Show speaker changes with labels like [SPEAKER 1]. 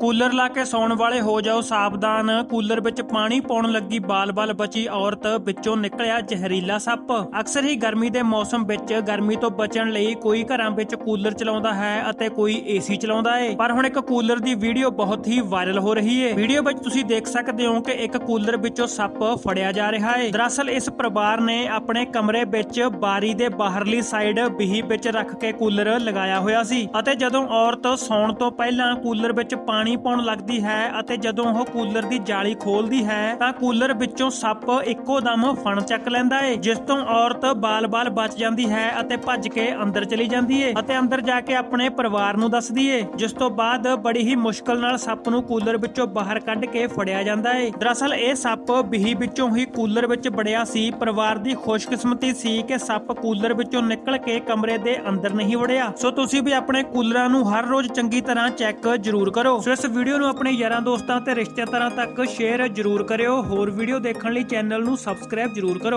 [SPEAKER 1] Cooler ਲਾ ਕੇ ਸੌਣ ਵਾਲੇ ਹੋ ਜਾਓ ਸਾਵਧਾਨ। ਕੂਲਰ ਵਿੱਚ ਪਾਣੀ ਪਾਉਣ ਲੱਗੀ ਬਾਲ-ਬਾਲ ਬਚੀ ਔਰਤ ਵਿੱਚੋਂ ਨਿਕਲਿਆ ਜ਼ਹਿਰੀਲਾ ਸੱਪ। ਅਕਸਰ ਹੀ ਗਰਮੀ ਦੇ ਮੌਸਮ ਵਿੱਚ ਗਰਮੀ ਤੋਂ ਬਚਣ ਲਈ ਕੋਈ ਘਰਾਂ ਵਿੱਚ ਕੂਲਰ ਚਲਾਉਂਦਾ ਹੈ ਅਤੇ ਕੋਈ ਏਸੀ ਚਲਾਉਂਦਾ ਹੈ ਪਰ ਹੁਣ ਇੱਕ ਕੂਲਰ ਦੀ ਵੀਡੀਓ ਬਹੁਤ ਹੀ ਵਾਇਰਲ ਹੋ ਰਹੀ ਹੈ ਵੀਡੀਓ ਵਿੱਚ ਤੁਸੀਂ ਦੇਖ ਸਕਦੇ ਹੋ ਕਿ ਇੱਕ ਕੂਲਰ ਵਿੱਚੋਂ ਸੱਪ ਫੜਿਆ ਜਾ ਰਿਹਾ ਹੈ ਦਰਅਸਲ ਇਸ ਪਰਿਵਾਰ ਨੇ ਆਪਣੇ ਕਮਰੇ ਵਿੱਚ ਬਾਰੀ ਦੇ ਬਾਹਰਲੀ ਸਾਈਡ ਬੀਹੀ ਵਿੱਚ ਰੱਖ ਕੇ ਕੂਲਰ ਲਗਾਇਆ ਹੋਇਆ ਸੀ ਅਤੇ ਜਦੋਂ ਔਰਤ ਸੌਣ ਤੋਂ ਪਹਿਲਾਂ ਕੂਲਰ ਵਿੱਚ ਪਾਣੀ ਪਾਣੀ ਪਾਉਣ ਲੱਗਦੀ ਹੈ ਅਤੇ ਜਦੋਂ ਉਹ ਕੂਲਰ ਦੀ ਜਾਲੀ ਖੋਲਦੀ ਹੈ ਤਾਂ ਕੂਲਰ ਵਿੱਚੋਂ ਸੱਪ ਇੱਕੋ ਦਮ ਫਣ ਚੱਕ ਲੈਂਦਾ ਏ, ਜਿਸ ਤੋਂ ਔਰਤ ਬਾਲ-ਬਾਲ ਬਚ ਜਾਂਦੀ ਹੈ ਅਤੇ ਭੱਜ ਕੇ ਅੰਦਰ ਚਲੀ ਜਾਂਦੀ ਏ ਅਤੇ ਅੰਦਰ ਜਾ ਕੇ ਆਪਣੇ ਪਰਿਵਾਰ ਨੂੰ ਦੱਸਦੀ ਏ, ਜਿਸ ਤੋਂ ਬਾਅਦ ਬੜੀ ਹੀ ਮੁਸ਼ਕਲ ਨਾਲ ਸੱਪ ਨੂੰ ਕੂਲਰ ਵਿੱਚੋਂ ਬਾਹਰ ਕੱਢ ਕੇ ਫੜਿਆ ਜਾਂਦਾ ਏ। ਦਰਅਸਲ ਇਹ ਸੱਪ ਬੀਹੀ ਵਿੱਚੋਂ ਹੀ ਕੂਲਰ ਵਿੱਚ ਵੜਿਆ ਸੀ, ਪਰਿਵਾਰ ਦੀ ਖੁਸ਼ਕਿਸਮਤੀ ਸੀ ਕਿ ਸੱਪ ਕੂਲਰ ਵਿੱਚੋਂ ਨਿਕਲ ਕੇ ਕਮਰੇ ਦੇ ਅੰਦਰ ਨਹੀਂ ਵੜਿਆ। ਸੋ ਤੁਸੀਂ ਵੀ ਆਪਣੇ ਕੂਲਰਾਂ ਨੂੰ ਹਰ ਰੋਜ਼ ਚੰਗੀ ਤਰ੍ਹਾਂ ਚੈੱਕ ਜ਼ਰੂਰ ਕਰੋ। ਸੋ ਇਸ ਵੀਡੀਓ ਨੂੰ ਆਪਣੇ ਯਾਰਾਂ ਦੋਸਤਾਂ ਤੇ ਰਿਸ਼ਤੇਦਾਰਾਂ ਤੱਕ ਸ਼ੇਅਰ ਜ਼ਰੂਰ ਕਰਿਓ। ਹੋਰ ਵੀਡੀਓ ਦੇਖਣ ਲਈ ਚੈਨਲ ਨੂੰ ਸਬਸਕ੍ਰਾਈਬ ਜ਼ਰੂਰ ਕਰੋ।